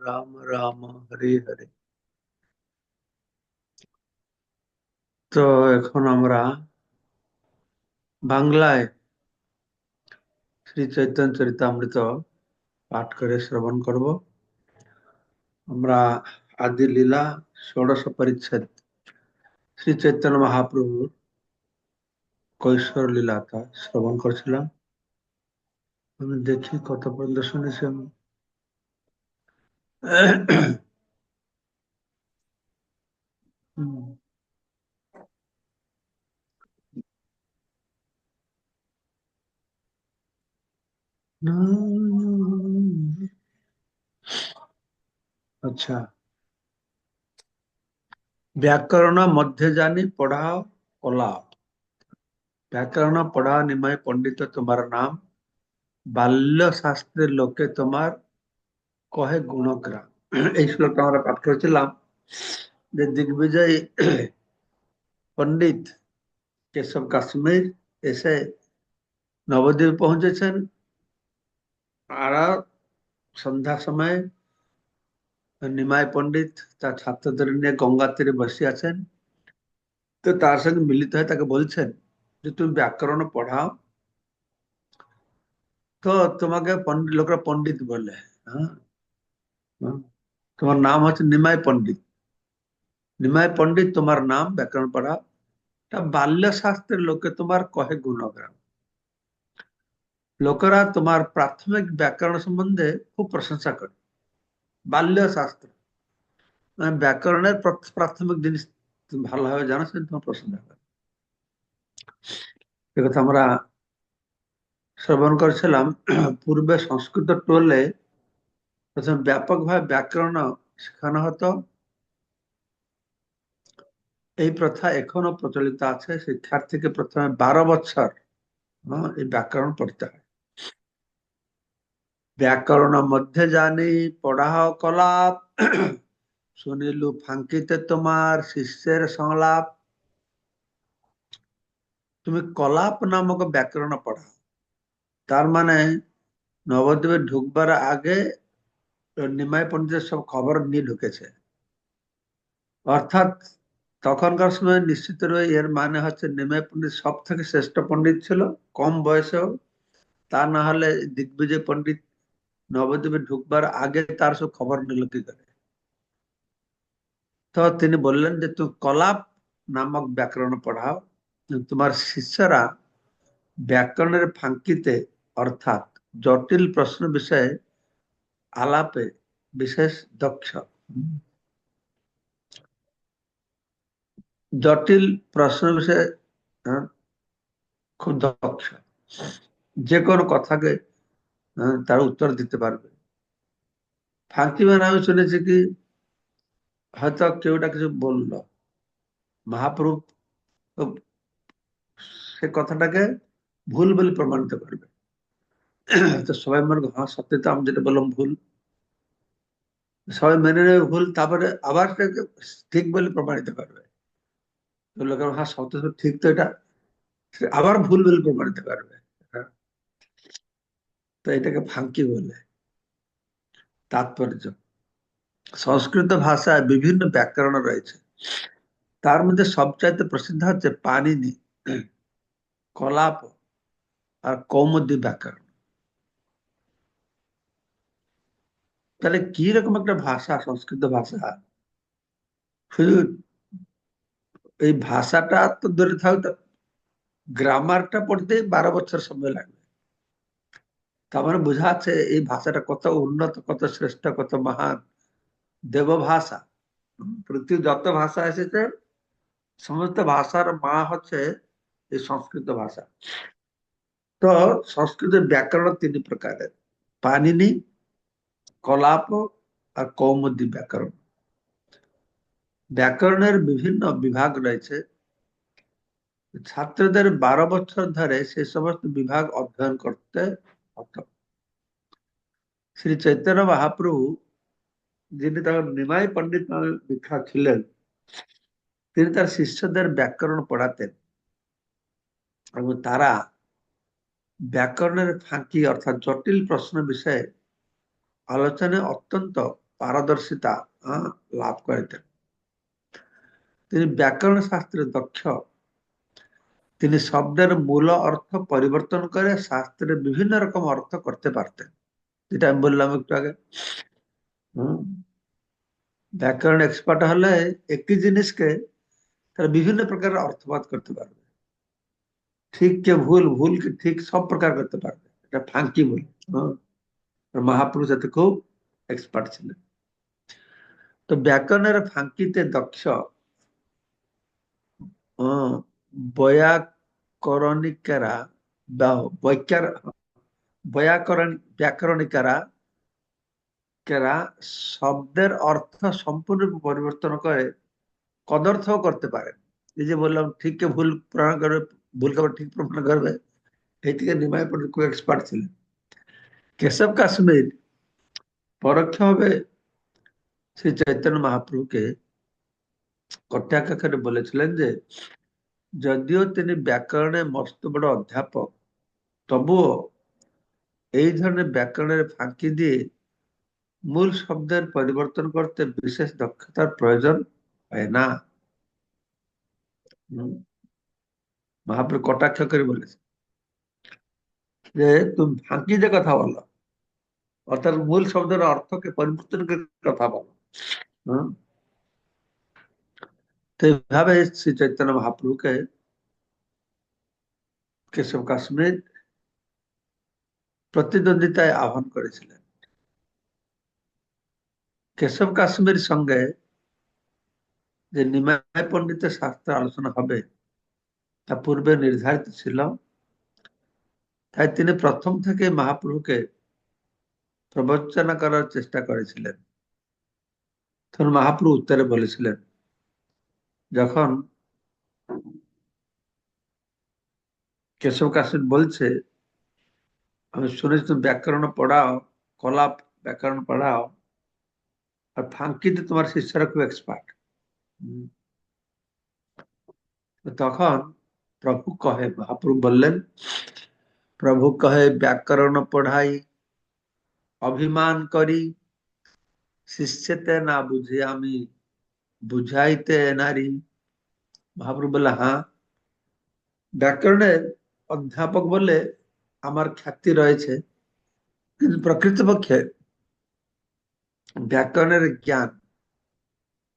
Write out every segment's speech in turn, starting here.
রাম রাম হরে হরে তো এখন আমরা বাংলায় শ্রী চৈতন্য চরিতামৃত পাঠ করে শ্রবণ করব। আমরা আদি লীলা ষোড়শ পরিচ্ছেদ শ্রী চৈতন্য মহাপ্রভুর কৈশোর লীলাটা শ্রবণ করছিলাম। আমি দেখি কত পর্যন্ত শুনেছি আমি। আচ্ছা। ব্যাকরণ মধ্যে জানি পড়াও কলাপ ব্যাকরণ পড়া নিমাই পণ্ডিত তোমার নাম। বাল্য শাস্ত্রের লোকে তোমার কহে গুণগ্রাম এই শ্লোকটা আমরা পাঠ করেছিলাম যে দিগ্বিজয় পণ্ডিত কেশব কাশ্মীর এসে নবদ্বীপ পৌঁছেছেন। আর সন্ধ্যা সময় নিমাই পণ্ডিত, তার ছাত্রদের নিয়ে গঙ্গা তীরে বসে আছেন। তো তার সঙ্গে মিলিত হয়ে তাকে বলছেন যে, তুমি ব্যাকরণ পড়াও। তো তোমাকে লোকরা পণ্ডিত বলে হ্যাঁ। তোমার নাম হচ্ছে নিমাই পণ্ডিত। নিমাই পণ্ডিত তোমার নাম, ব্যাকরণ পড়া, তা বাল্য শাস্ত্রের লোকে তোমার কহে গুণগ্রাম। লোকেরা তোমার প্রাথমিক ব্যাকরণ সম্বন্ধে খুব প্রশংসা করে। বাল্য শাস্ত্র মানে ব্যাকরণের প্রাথমিক জিনিস তুমি ভালোভাবে জানো সেটা তোমার প্রশংসা করে। এ কথা আমরা শ্রবণ করেছিলাম। পূর্বে সংস্কৃত টোলে প্রথম ব্যাপকভাবে ব্যাকরণ শেখানো হতো। এই প্রথা এখনও প্রচলিত আছে। শিক্ষার্থীকে প্রথমে বারো বছর এই ব্যাকরণ পড়তে হয়। ব্যাকরণ মধ্যে জানি পড়াহ কলাপ, শুনিলু ফাঙ্কিতে তোমার শিষ্যের সংলাপ। তুমি কলাপ নামক ব্যাকরণ পড়াও। তার মানে নবদ্বীপে ঢুকবার আগে নিমাই পণ্ডিতের সব খবর নিয়ে ঢুকেছে। অর্থাৎ তখনকার সময় নিশ্চিত রয়ে এর মানে হচ্ছে নিমাই পণ্ডিত সব থেকে শ্রেষ্ঠ পণ্ডিত ছিল, কম বয়সেও। তা না হলে দিগ্বিজয় পণ্ডিত নবদ্বীপে ঢুকবার আগে তার সব খবর নিল কি করে? তো তিনি বললেন যে, তুমি কলাপ নামক ব্যাকরণ পড়াও। তোমার শিষ্যরা ব্যাকরণের ফাঁকিতে, অর্থাৎ জটিল প্রশ্ন বিষয়ে আলাপে বিশেষ দক্ষ। জটিল প্রশ্ন বিষয়ে হ্যাঁ, খুব দক্ষ। যে কোনো কথাকে হ্যাঁ, তার উত্তর দিতে পারবে। ফাঁকি মানে আমি শুনেছি কি হয়তো কেউটা কিছু বলল। মহাপ্রভু সে কথাটাকে ভুল বলে প্রমাণিত করবে। তো সবাই মনে হ্যাঁ সত্যি তো আমি যেটা বললাম ভুল। সবাই মেনে নেবে ভুল, তারপরে আবার ঠিক বলে প্রমাণিত করবে। লোকের হ্যাঁ সত্য ঠিক তো এটা আবার ভুল বলে প্রমাণিত করবে। তো এটাকে ফাঁকি বলে। তাৎপর্য। সংস্কৃত ভাষায় বিভিন্ন ব্যাকরণ রয়েছে। তার মধ্যে সবচাইতে প্রসিদ্ধ হচ্ছে পানিনি, কলাপ আর কৌমুদি ব্যাকরণ। তাহলে কি রকম একটা ভাষা, সংস্কৃত ভাষা? শুধু এই ভাষাটা তো ধরে থাকতো গ্রামারটা পড়তেই বারো বছর সময় লাগবে। তার মানে বোঝা যাচ্ছে এই ভাষাটা কত উন্নত, কত শ্রেষ্ঠ, কত মহান। দেব ভাষা পৃথিবীর যত ভাষা এসেছে, সমস্ত ভাষার মা হচ্ছে এই সংস্কৃত ভাষা। তো সংস্কৃতের ব্যাকরণ তিন প্রকারের। পানিনি কলাপ আর কৌমুদি ব্যাকরণ। ব্যাকরণের বিভিন্ন বিভাগ রয়েছে। ছাত্রদের বারো বছর ধরে সে সমস্ত বিভাগ অধ্যয়ন করতে হতো শ্রী চৈতন্য মহাপ্রভু, যিনি তখন নিমাই পণ্ডিত বিখ্যাত ছিলেন, তিনি তার শিষ্যদের ব্যাকরণ পড়াতেন এবং তারা ব্যাকরণের ফাঁকি অর্থাৎ জটিল প্রশ্ন বিষয়ে আলোচনায় অত্যন্ত পারদর্শিতা লাভ করিতেন তিনি ব্যাকরণ শাস্ত্রে দক্ষ। তিনি শব্দের মূল অর্থ পরিবর্তন করে শাস্ত্রের বিভিন্ন রকম অর্থ করতে পারতেন। যেটা আমি বললাম একটু আগে। ব্যাকরণ এক্সপার্ট হলে একই জিনিসকে তারা বিভিন্ন প্রকার অর্থবাদ করতে পারবে। ঠিক কে ভুল ভুল কে ঠিক সব প্রকার করতে পারবে। এটা ফাঙ্কি বলে মহাপুরুষ এতে খুব এক্সপার্ট ছিলেন। তো ব্যাকরণের ফাঙ্কিতে দক্ষ বয়াকরণিকেরা বৈকার, বয়াকরণ, ব্যাকরণিকেরা, কেরা শব্দের অর্থ সম্পূর্ণ পরিবর্তন করে কদর্থও করতে পারেন। এই যে বললাম, ঠিককে ভুল প্রমাণ করবে, ভুল খবর ঠিক প্রমাণ করবে, এই থেকে পণ্ডিত খুব এক্সপার্ট ছিলেন। কেশব কাশ্মীর পরোক্ষভাবে শ্রী চৈতন্য মহাপ্রভুকে কট্যাকারে বলেছিলেন যে, যদিও তিনি ব্যাকরণে মস্ত বড় অধ্যাপক, তবুও এই ধরনের ব্যাকরণের ফাঁকি দিয়ে মূল শব্দের পরিবর্তন করতে বিশেষ দক্ষতার প্রয়োজন হয় না। মহাপ্রভু কটাক্ষ করে বলেছে যে, তুমি ফাঁকি যে কথা বলো। অর্থাৎ মূল শব্দের অর্থকে পরিবর্তন করে কথা বলো। তো এইভাবে শ্রী চৈতন্য মহাপ্রভুকে কেশব কাশ্মীর প্রতিদ্বন্দ্বিতায় আহ্বান করেছিলেন। কেশব কাশ্মীর সঙ্গে যে নিমায় পণ্ডিতের শাস্ত্র আলোচনা হবে, তা পূর্বে নির্ধারিত ছিল। তাই তিনি প্রথম থেকে মহাপ্রভুকে প্রবচনা করার চেষ্টা করেছিলেন। তখন মহাপ্রভু উত্তরে বলেছিলেন যখন কেশব কাশ্মীর বলছে আমি শুনেছি তুমি ব্যাকরণ পড়াও কলাপ ব্যাকরণ পড়াও আর ফাঙ্কিতে তোমার শিষ্যরা খুব এক্সপার্ট তখন প্রভু কহে মহাপ্রভু বললেন প্রভু কহে ব্যাকরণ পড়াই অভিমান করি, শিষ্যতে না বুঝে আমি বুঝাইতে নারী। মহাপ্রভু বলে হ্যাঁ ব্যাকরণের অধ্যাপক বলে, আমার খ্যাতি রয়েছে। কিন্তু প্রকৃতপক্ষে ব্যাকরণের জ্ঞান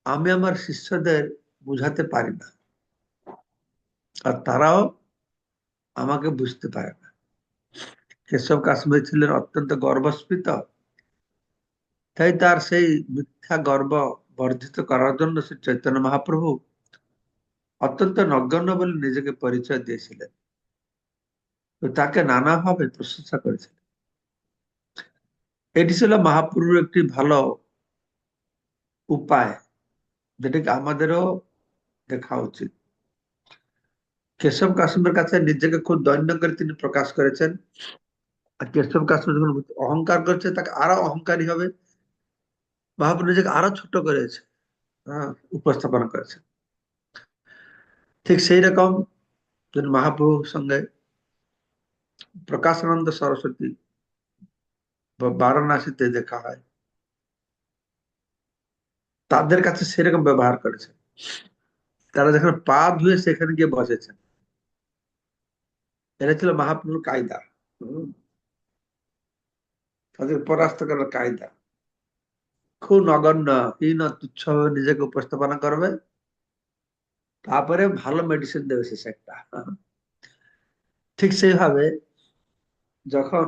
আমি আমার শিষ্যদের বুঝাতে পারি না। আর তারাও আমাকে বুঝতে পারে না। কেশব কাশ্মীর ছিলেন অত্যন্ত গর্বস্ফীত তাই তার সেই মিথ্যা গর্ব বর্ধিত করার জন্য শ্রী চৈতন্য মহাপ্রভু অত্যন্ত নগণ্য বলে নিজেকে পরিচয় দিয়েছিলেন। তাকে নানাভাবে প্রশংসা করেছিলেন। এটি ছিল মহাপ্রভুর একটি ভালো উপায় যেটাকে আমাদেরও দেখা উচিত। কেশব কাশ্মীর কাছে নিজেকে খুব দৈন্য করে তিনি প্রকাশ করেছেন। আর কেশব কাশ্মীর যখন অহংকার করছে, তাকে আরও অহংকারী হবে। মহাপ্রভু নিজেকে আরও ছোট করেছে হ্যাঁ উপস্থাপন করেছে। ঠিক সেই রকম মহাপ্রভুর সঙ্গে প্রকাশানন্দ সরস্বতী বারাণসীতে দেখা হয়, তাদের কাছে সেরকম ব্যবহার করেছে। তারা যেখানে পা ধুয়ে সেখানে গিয়ে বসেছেন এটা ছিল মহাপ্রভুর কায়দা। তাদের পরাস্ত করার কায়দা। খুব নগণ্য হীন তুচ্ছ নিজেকে উপস্থাপনা করবে। তারপরে ভালো মেডিসিন দেবে সে একটা ঠিক সেইভাবে যখন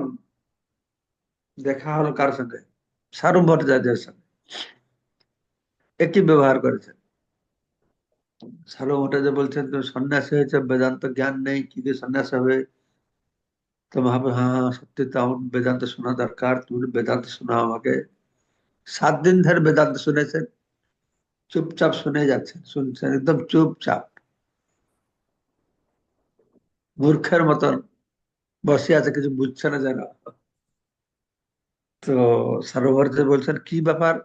দেখা হলো কার সঙ্গে, সারুম ভট্টাচার্যের সঙ্গে একই ব্যবহার করেছেন? সারু ভট্টাচার্য বলছেন তুমি সন্ন্যাসী হয়েছে, বেদান্ত জ্ঞান নেই, কি দিয়ে সন্ন্যাস হবে? তো মহাপ্রভু হ্যাঁ হ্যাঁ সত্যি তো আমার বেদান্ত শোনা দরকার, তুমি বেদান্ত শোনা আমাকে। সাত দিন ধরে বেদান্ত শুনেছেন চুপচাপ শুনে যাচ্ছেন শুনছেন একদম চুপচাপ। মূর্খের মতন বসে আছে, কিছু বুঝছে না যেন। তো সারোভারতে বলছেন, কি ব্যাপার?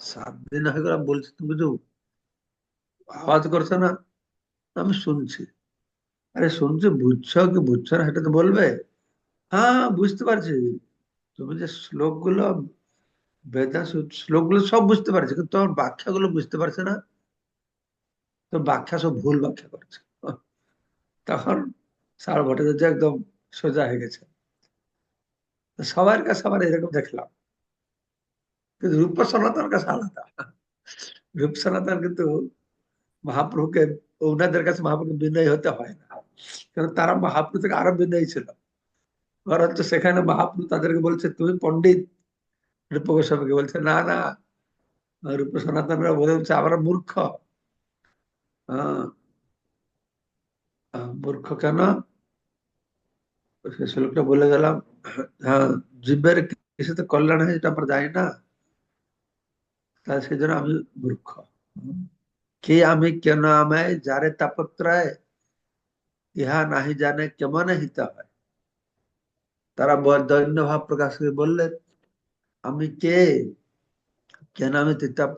সাত দিন হয়ে গেল, বলছি, তুমি তো আওয়াজ করছ না? আমি শুনছি। আরে শুনছি বুঝছ কি বুঝছ না সেটা তো বলবে। হ্যাঁ বুঝতে পারছি। তুমি যে শ্লোকগুলো বেদা শ্লোকগুলো সব বুঝতে পারছে, কিন্তু তোর ব্যাখ্যাগুলো বুঝতে পারছে না। তো ব্যাখ্যা সব ভুল ব্যাখ্যা করছে। তখন সার ভট্টাচার্য একদম সোজা হয়ে গেছে। সবার কাছে আবার এরকম দেখলাম। কিন্তু রূপ সনাতন কাছে আলাদা। রূপ সনাতন কিন্তু মহাপ্রভুকে, ওনাদের কাছে মহাপ্রভু বিনয় হতে হয় না। কারণ তারা মহাপ্রভু থেকে আরও বিনয়ী ছিল। বরঞ্চ সেখানে মহাপ্রভু তাদেরকে বলছে, তুমি পণ্ডিত? রূপ গোস্বামীকে বলছে, না না। রূপ সনাতনরা বলছে আমরা মূর্খ। মূর্খ কেন? সে শ্লোকটা বলে গেলাম হ্যাঁ জীবের কিছুতে কল্যাণ হয় এটা আমরা জানি না। তাহলে সেই জন্য আমি মূর্খ। কে আমি, কেন আমায়, যারে তাপত্রায় ইহা নাহি জানে কেমন হিত হয়। তারা দৈন্য ভাব প্রকাশ করে বললেন, আমি কে? কেন আমি তিতাপ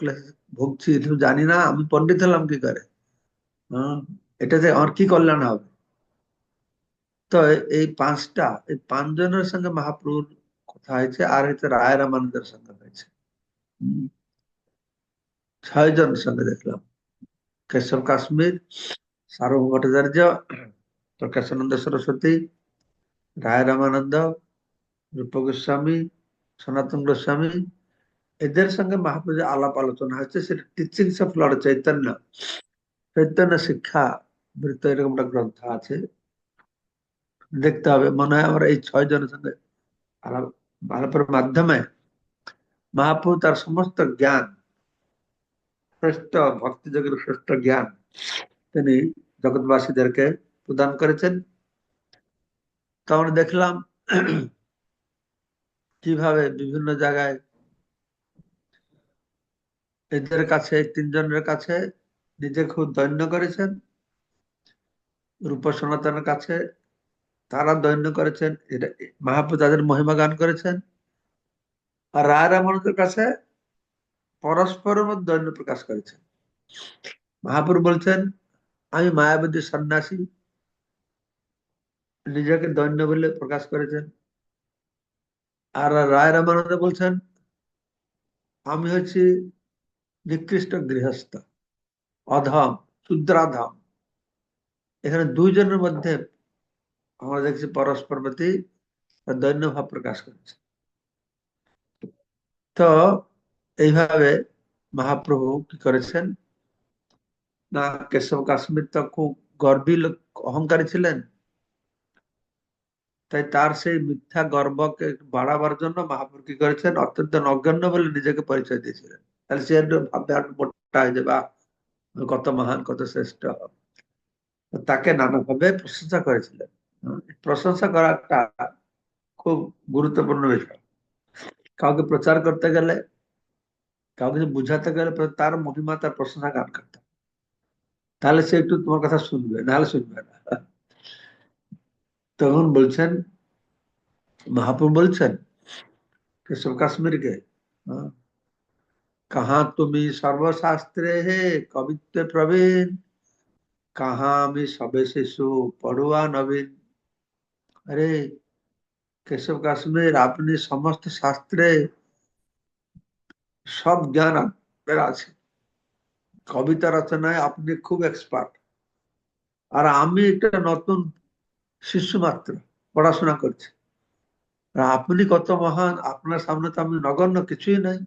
ভুগছি? জানি না, আমি পন্ডিত হলাম কি করে? এটাতে আমার কি কল্যাণ হবে? তো এই পাঁচটা, এই পাঁচজনের সঙ্গে মহাপ্রভুর কথা হয়েছে, আর হচ্ছে রায় রামানন্দের সঙ্গে হয়েছে। ছয় জনের সঙ্গে দেখলাম। কেশব কাশ্মীর সার্বভৌম ভট্টাচার্য প্রকাশানন্দ সরস্বতী রায় রামানন্দ রূপ গোস্বামী, সনাতন গোস্বামী, এদের সঙ্গে মহাপ্রভু আলাপ আলোচনা হচ্ছে সেটা teachings of lord Chaitanya Chaitanya শিক্ষা বৃত্ত এরকম একটা গ্রন্থ আছে। দেখতে হবে, মনে হয় আমরা এই ছয় জনের সঙ্গে আলাপ, আলাপের মাধ্যমে মহাপ্রভু তার সমস্ত জ্ঞান, শ্রেষ্ঠ ভক্তি যোগের শ্রেষ্ঠ জ্ঞান, তিনি জগৎবাসীদেরকে প্রদান করেছেন। তখন দেখলাম কীভাবে বিভিন্ন জায়গায় এদের কাছে, তিনজনের কাছে নিজে খুব দৈন্য করেছেন। রূপ সনাতনের কাছে তারা দৈন্য করেছেন এটা মহাপ্রভু তাদের মহিমা গান করেছেন। আর রায় রামানুজের কাছে পরস্পরের মধ্যে দৈন্য প্রকাশ করেছেন। মহাপুর বলছেন, আমি মায়াবতী সন্ন্যাসী নিজেকে দৈন্য বলে প্রকাশ করেছেন। আর রায় রামানন্দ বলছেন, আমি হচ্ছি নিকৃষ্ট গৃহস্থ, অধম, শুদ্রাধম। এখানে দুইজনের মধ্যে আমরা দেখছি পরস্পর প্রতি দৈন্য ভাব প্রকাশ করেছে। তো এইভাবে মহাপ্রভু কি করেছেন? না, কেশব কাশ্মীর তো খুব গর্বী অহংকারী ছিলেন। তাই তার সেই মিথ্যা গর্বকে বাড়াবার জন্য মহাপ্রভু কি করেছেন? অত্যন্ত নগণ্য বলে নিজেকে পরিচয় দিয়েছিলেন। তাহলে সে আর মোটা হয়ে যাবে কত মহান, কত শ্রেষ্ঠ। তাকে নানাভাবে প্রশংসা করেছিলেন। প্রশংসা করাটা খুব গুরুত্বপূর্ণ বিষয়। কাউকে প্রচার করতে গেলে, কাউকে বুঝাতে গেলে তার মহিমা, তার প্রশংসা গান করতে তাহলে সে একটু তোমার কথা শুনবে, নাহলে শুনবে না। তখন বলছেন মহাপ্রভু বলছেন কেশব কাশ্মীরকে কাহা তুমি সর্বশাস্ত্রে হে কবিত্ব প্রবীণ কাহা আমি সবে শিশু পড়ুয়া নবীন আরে কেশব কাশ্মীর আপনি সমস্ত শাস্ত্রে সব জ্ঞান আপনার আছে কবিতা রচনায় আপনি খুব এক্সপার্ট আর আমি একটা নতুন শিশু মাত্র পড়াশোনা করছি। আপনি কত মহান, আপনার সামনে তো আমি নগণ্য কিছুই নাই।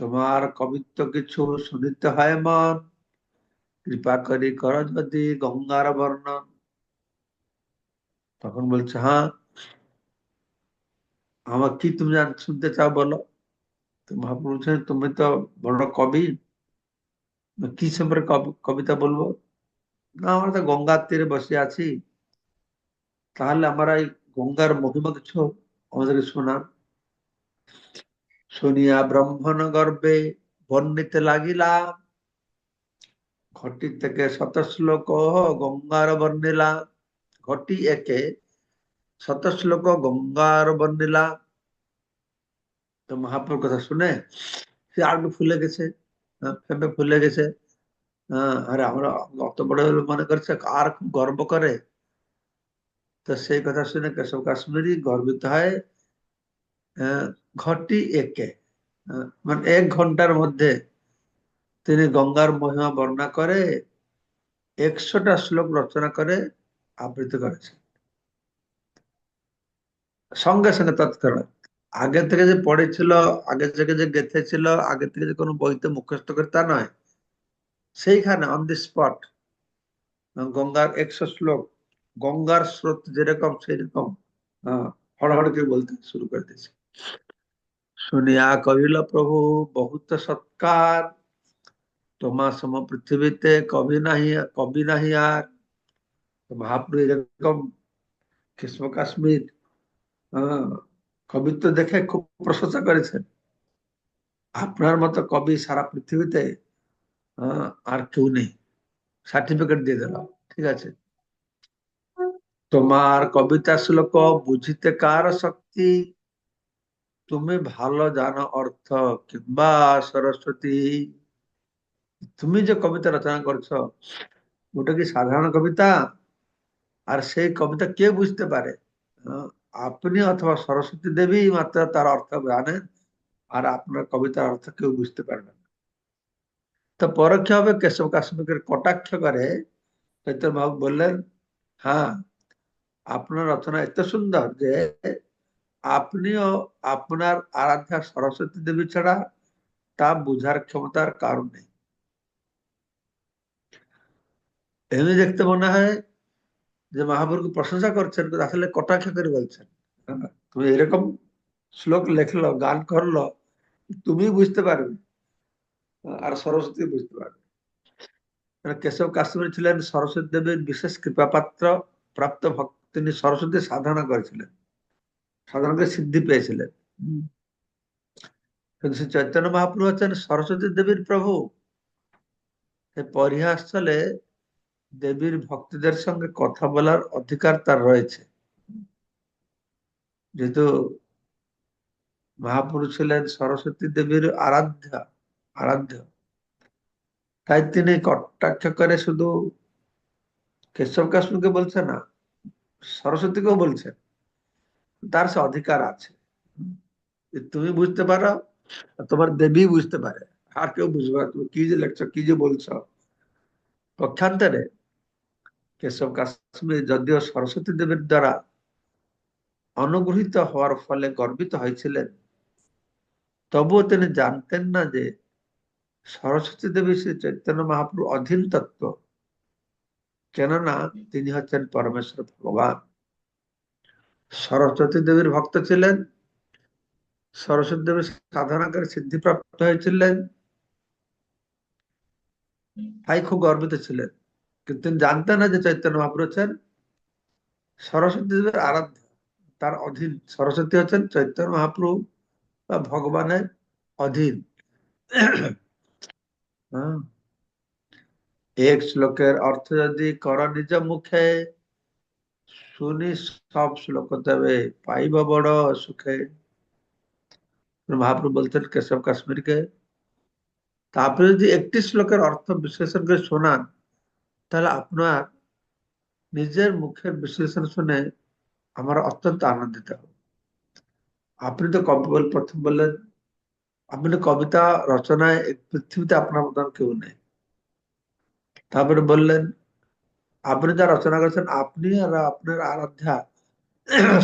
তোমার কবিত্ব কিছু শুনিতে হয় মন কৃপা করি কর যদি গঙ্গার বর্ণন। তখন বলছে হ্যাঁ আমার কি তুমি শুনতে চাও বলো? মহাপ্রভু তুমি তো বড় কবি কি সম্পর্কে কবিতা বলব? না, আমরা তো গঙ্গার তীরে বসে আছি। তাহলে আমরা এই গঙ্গার মহিমা কিছু আমাদেরকে শোনান শুনিয়া ব্রাহ্মণ গর্বে বর্ণিতে লাগিলাম। ঘটি থেকে শত শ্লোক গঙ্গার বর্ণিলা। ঘটি একে শত শ্লোক গঙ্গার বর্ণিলা। তো মহাপুর কথা শুনে সে আর ফুলে গেছে ফেপে ফুলে গেছে। হ্যাঁ আরে আমরা অত বড় মনে করছে আর খুব গর্ব করে। তো সেই কথা শুনে কেশব কাশ্মীরি গর্বিত হয় ঘটি একে মানে এক ঘণ্টার মধ্যে তিনি গঙ্গার মহিমা বর্ণনা করে একশোটা শ্লোক রচনা করে আবৃত্তি করেছেন। সঙ্গে সঙ্গে তৎক্ষণাৎ আগে থেকে যে পড়েছিল আগে থেকে যে গেথেছিল আগে থেকে যে কোনো বইতে মুখস্থ করে তা নয়, সেইখানে অন দি স্পট গঙ্গার একশো শ্লোক গঙ্গার স্রোত যেরকম, সেরকম হড়হড় হড়হড়কে বলতে শুরু করে দিয়েছে। শুনিয়া কহিল, প্রভু, বহুত সৎকার। তোমা সম পৃথিবীতে কবি নাহি কবি নাহি আর। মহাপ্রভু এরকম কৃষ্ণ কাশ্মীর কবিত্ব দেখে খুব প্রশংসা করেছেন। আপনার মতো কবি সারা পৃথিবীতে আর কেউ নেই। সার্টিফিকেট দিয়ে দিলাম, ঠিক আছে? তোমার কবিতা শ্লোক বুঝিতে কার শক্তি? তুমি ভালো জানো অর্থ কিংবা সরস্বতী। তুমি যে কবিতা রচনা করছ, ওটা কি সাধারণ কবিতা? আর সেই কবিতা কে বুঝতে পারে? আপনি অথবা সরস্বতী দেবী মাত্র তার অর্থ জানেন, আর আপনার কবিতার অর্থ কেউ বুঝতে পারে না। তো পরোক্ষ হবে কেশব কাশ্মীরের কটাক্ষ করে চৈতন্য বললেন হ্যাঁ আপনার রচনা এত সুন্দর যে আপনিও আপনার আরাধ্যা সরস্বতী দেবী ছাড়া তা বুঝার ক্ষমতার কারণ নেই। এমনি দেখতে মনে হয় যে মহাপুরকে প্রশংসা করছেন আসলে কটাক্ষ করে বলছেন। তুমি এরকম শ্লোক লেখলো, গান করল, তুমি বুঝতে পারবে, আর সরস্বতী বুঝতে পারবে। কেশব কাশ্মীর ছিলেন সরস্বতী দেবীর বিশেষ কৃপাপাত্র, প্রাপ্ত ভক্ত। তিনি সরস্বতী সাধনা করেছিলেন। সাধনা করে সিদ্ধি পেয়েছিলেন। কিন্তু শ্রী চৈতন্য মহাপ্রভু হচ্ছেন সরস্বতী দেবীর প্রভু। পরিহাস চলে দেবীর ভক্তদের সঙ্গে কথা বলার অধিকার তার রয়েছে। যেহেতু মহাপুরুষ ছিলেন সরস্বতী দেবীর আরাধ্যা আরাধ্য। তাই তিনি কটাক্ষ করে শুধু কেশব কাশ্মীরকে বলছে না সরস্বতীকেও বলছেন তার সে অধিকার আছে। তুমি বুঝতে পারো, তোমার দেবী বুঝতে পারে, আর কেউ বুঝবে তুমি কি যে লেখছ, কি যে বলছ। পক্ষান্তরে কেশব কাশ্মীর যদিও সরস্বতী দেবীর দ্বারা অনুগ্রহিত হওয়ার ফলে গর্বিত হয়েছিলেন, তবুও তিনি জানতেন না যে সরস্বতী দেবী শ্রী চৈতন্য মহাপ্রভু অধীন তত্ত্ব কেননা তিনি হচ্ছেন পরমেশ্বর ভগবান। সরস্বতী দেবীর ভক্ত ছিলেন। সরস্বতী দেবী সাধনা করে সিদ্ধিপ্রাপ্ত হয়েছিলেন। তাই খুব গর্বিত ছিলেন। কিন্তু তিনি জানতেন না যে চৈতন্য মহাপ্রভু হচ্ছেন সরস্বতী দেবীর আরাধ্য, তার অধীন। সরস্বতী হচ্ছেন চৈতন্য মহাপ্রভু বা ভগবানের অধীন। এক শ্লোকের অর্থ যদি কর নিজ মুখে, শুনি সব শ্লোক তবে পাইব বড় সুখে। মহাপ্রভু বলতেন কেশব কাশ্মীরকে তারপরে যদি একটি শ্লোকের অর্থ বিশ্লেষণ করে শোনান, তাহলে আপনার নিজের মুখের বিশ্লেষণ শুনে আমার অত্যন্ত আনন্দিত হবে। আপনি তো কবি প্রথম বললেন, আপনি কবিতা রচনায় পৃথিবীতে আপনার মতন কেউ নেই। তারপরে বললেন, আপনি যা রচনা করেছেন, আপনি আর আপনার আরাধ্যা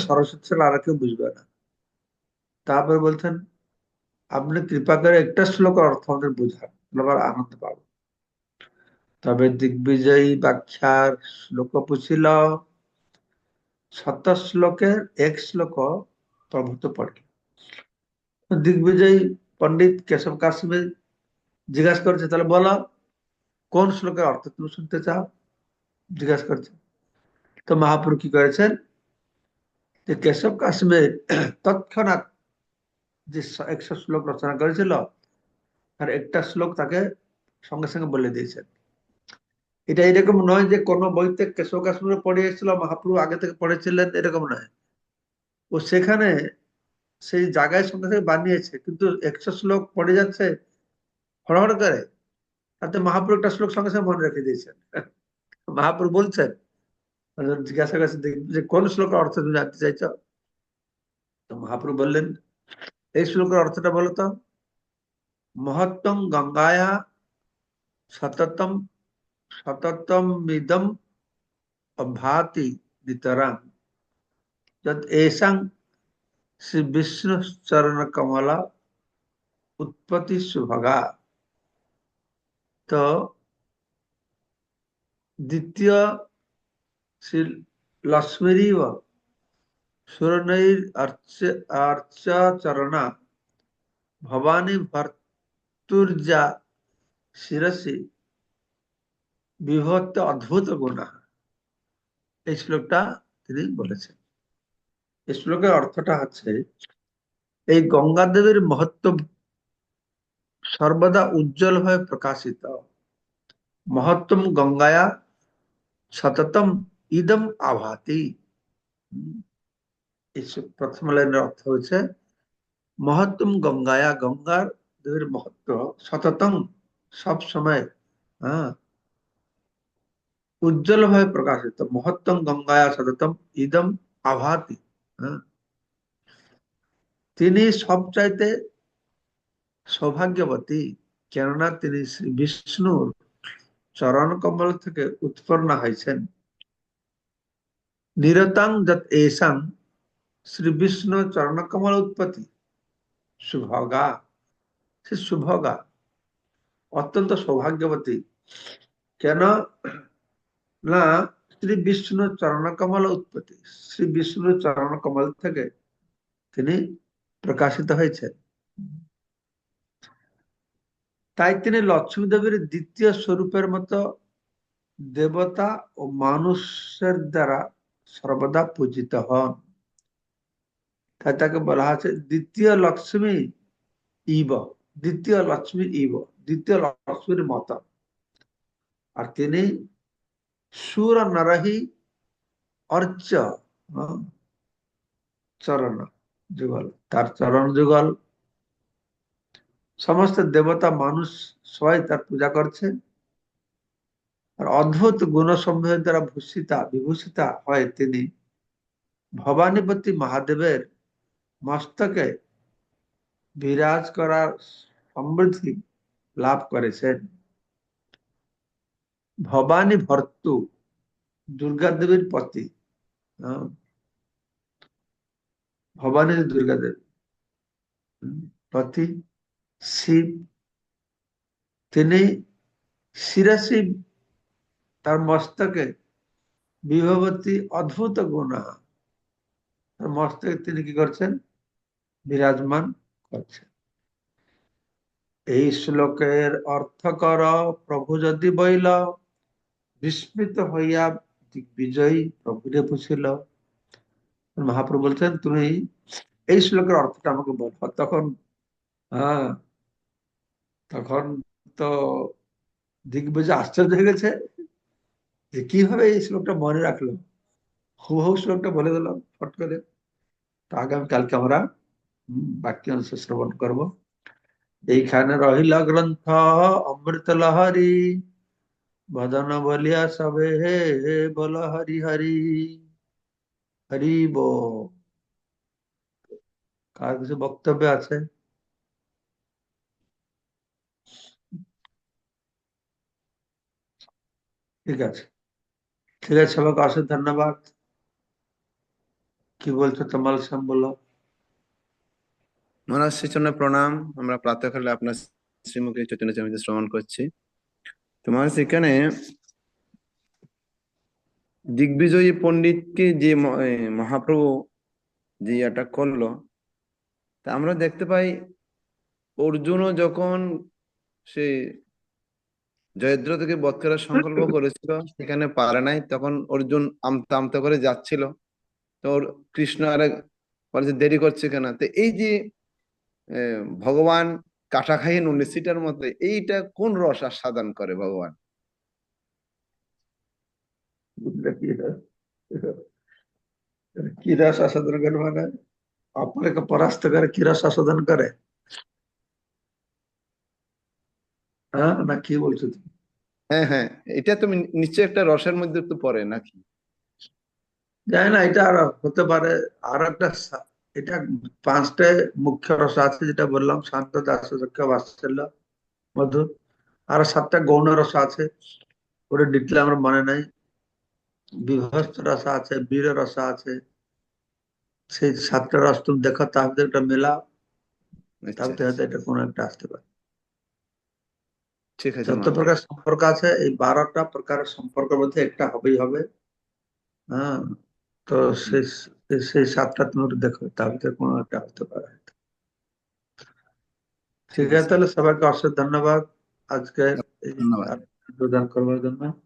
সরস্বতী ছাড়া আর কেউ বুঝবে না। তারপরে বলছেন, আপনি কৃপা করে একটা শ্লোক অর্থ আমাদের বোঝান আবার আনন্দ পাবো। তবে দিগ্বিজয়ী ব্যাখ্যার শ্লোক পুছিল শত শ্লোকের এক শ্লোক প্রভূত পড়ে। দিগ্বিজয়ী পণ্ডিত কেশব কাশ্মীর জিজ্ঞাসা করছে, তাহলে বলো কোন শ্লোকের অর্থ তুমি শুনতে চাও? জিজ্ঞাসা করছে। তো মহাপুরু কি করেছেন? যে কেশব কাশ্মীর তৎক্ষণাৎ যে একশো শ্লোক রচনা করেছিল, আর একটা শ্লোক তাকে সঙ্গে সঙ্গে বলে দিয়েছেন। এটা এরকম নয় যে কোন বইতে কেশব কাশ্মীরে পড়ে এসেছিল, মহাপ্রভু আগে থেকে পড়েছিলেন, এরকম নয়। ও সেখানে সেই জায়গায় সঙ্গে সঙ্গে বানিয়েছে, কিন্তু একশো শ্লোক পড়ে যাচ্ছে, হড়হড় করে। তাতে মহাপ্রভু একটা শ্লোক সঙ্গে সঙ্গে মনে রেখে দিয়েছেন মহাপ্রভু বলছেন জিজ্ঞাসা করছে যে কোন শ্লোকের অর্থ তুমি জানতে চাইছ তো মহাপ্রভু বললেন এই শ্লোকের অর্থটা বলো তো মহত্তম গঙ্গায়া সততম সততম মিদম অভাতি নিতরাং যদ এসং শ্রী বিষ্ণু চরণ কমলা উৎপত্তি সুভগা তো দ্বিতীয় শ্রী লক্ষ্মীরিব সুরনৈর অর্চ অর্চাচরণা ভবানী ভর্তুর্যা শিরসি বিভক্ত অদ্ভুত গুণা। এই শ্লোকটা তিনি বলেছেন। এই শ্লোকের অর্থটা হচ্ছে, এই গঙ্গা দেবীর মহত্ব সর্বদা উজ্জ্বল ভাবে প্রকাশিত। মহত্তম গঙ্গায়া সততম ইদম আভাতি। প্রথম লাইনের অর্থ হচ্ছে, মহত্তম গঙ্গায়া, গঙ্গার মহত্ব, সততম সব সময় হ্যাঁ উজ্জ্বল ভাবে প্রকাশিত। মহত্তম গঙ্গায়া, সততম ইদম আভাতি হ্যাঁ। তিনি সবচাইতে সৌভাগ্যবতী। কেননা তিনি শ্রী বিষ্ণুর চরণ কমল থেকে উৎপন্ন হয়েছেন। নিরতাং যত এসাং শ্রী বিষ্ণু চরণ কমল উৎপত্তি। শুভগা সে সুভগা। অত্যন্ত সৌভাগ্যবতী। কেন না, শ্রী বিষ্ণু চরণ কমল উৎপত্তি। শ্রী বিষ্ণু চরণ কমল থেকে তিনি প্রকাশিত হয়েছেন। তাই তিনি লক্ষ্মী দেবীর দ্বিতীয় স্বরূপের মতো দেবতা ও মানুষের দ্বারা সর্বদা পূজিত হন। তাই তাকে বলা হচ্ছে দ্বিতীয় লক্ষ্মী ইব দ্বিতীয় লক্ষ্মী ইব দ্বিতীয় লক্ষ্মীর মত। আর তিনি সুর নরহি অর্চ হ্যাঁ, চরণ যুগল তার চরণ যুগল। সমস্ত দেবতা মানুষ সবাই তার পূজা করছে আর অদ্ভুত গুণসমূহের দ্বারা ভূষিতা, বিভূষিতা হয় তিনি। ভবানীপতি মহাদেবের মস্তকে বিরাজ করার সমৃদ্ধি লাভ করেছেন। ভবানী ভর্তু দুর্গা দেবীর পতি। ভবানী দুর্গা দেবী পতি। শিব তিনি শিরাশি তার মস্তকে বিভবতী অদ্ভুত গুণা। তার মস্তকে তিনি কি করছেন বিরাজমান করছেন এই শ্লোকের অর্থ কর প্রভু যদি বইল বিস্মিত হইয়া দিগ্বিজয়ী প্রভুরে পুছিল। মহাপ্রভু বলছেন, তুমি এই শ্লোকের অর্থটা আমাকে বলো তখন হ্যাঁ তখন তো দিগ্বিজয় আশ্চর্য হয়ে গেছে যে কীভাবে এই শ্লোকটা মনে রাখল? হুবহু শ্লোকটা বলে দিল ফট করে। তো আগামী কালকে আমরা উম, বাক্যাংশ শ্রবণ করব। এইখানে রহিল গ্রন্থ অমৃত লহরি ভজন বলিয়া সবে হে বল হরি হরি হরি কার কিছু বক্তব্য আছে? ঠিক আছে। ঠিক আছে সবাইকে অশেষ ধন্যবাদ। কি বলছো তোমাল শ্যাম বলো। মহারাজ শ্রীচরণে প্রণাম। আমরা প্রাতঃকালে আপনার শ্রীমুখী চৈতন্য চরিত শ্রবণ করছি। তোমার সেখানে দিগ্বিজয়ী পণ্ডিতকে যে মহাপ্রভু যে এটা করল, তা আমরা দেখতে পাই অর্জুনও যখন সে জয়দ্র থেকে বধ করার সংকল্প করেছিল সেখানে পারে নাই তখন অর্জুন আমতা আমতা করে যাচ্ছিল। তো ওর কৃষ্ণ আরেক বলে যে দেরি করছে কেন? তো এই যে ভগবান কাটা খাইয়ে নুন সিটার মধ্যে এইটা কোন রস আস্বাদন করে ভগবান? বুঝলে কি রস? কি রস আস্বাদন করে মানে? অপরকে পরাস্ত করে কি রস আস্বাদন করে? হ্যাঁ না কি বলছো? তুমি হ্যাঁ হ্যাঁ এটা তুমি নিশ্চয়ই একটা রসের মধ্যে তো পড়ে নাকি? জানি না এটা আর হতে পারে আর একটা এটা পাঁচটা মুখ্য রস আছে যেটা বললাম শান্ত দাস বাৎসল্য মধুর আর সাতটা গৌণ রস আছে ওটা ডিটেল আমার মনে নাই বিভস্ত রস আছে বীর রস আছে সেই সাতটা রস তুমি দেখো তার ভিতরে একটা মেলাও আচ্ছা, তার ভিতরে হয়তো এটা কোনো একটা আসতে পারে। ঠিক আছে যত প্রকার সম্পর্ক আছে এই বারোটা প্রকারের সম্পর্কের মধ্যে একটা হবেই হবে। হ্যাঁ তো সেই সেই- সাতটা তুমি দেখো তার ভিতরে কোনো একটা হতে পারে। ঠিক আছে তাহলে সবাইকে অসংখ্য ধন্যবাদ। আজকে এই ধন্যবাদ। প্রদান করবার জন্য।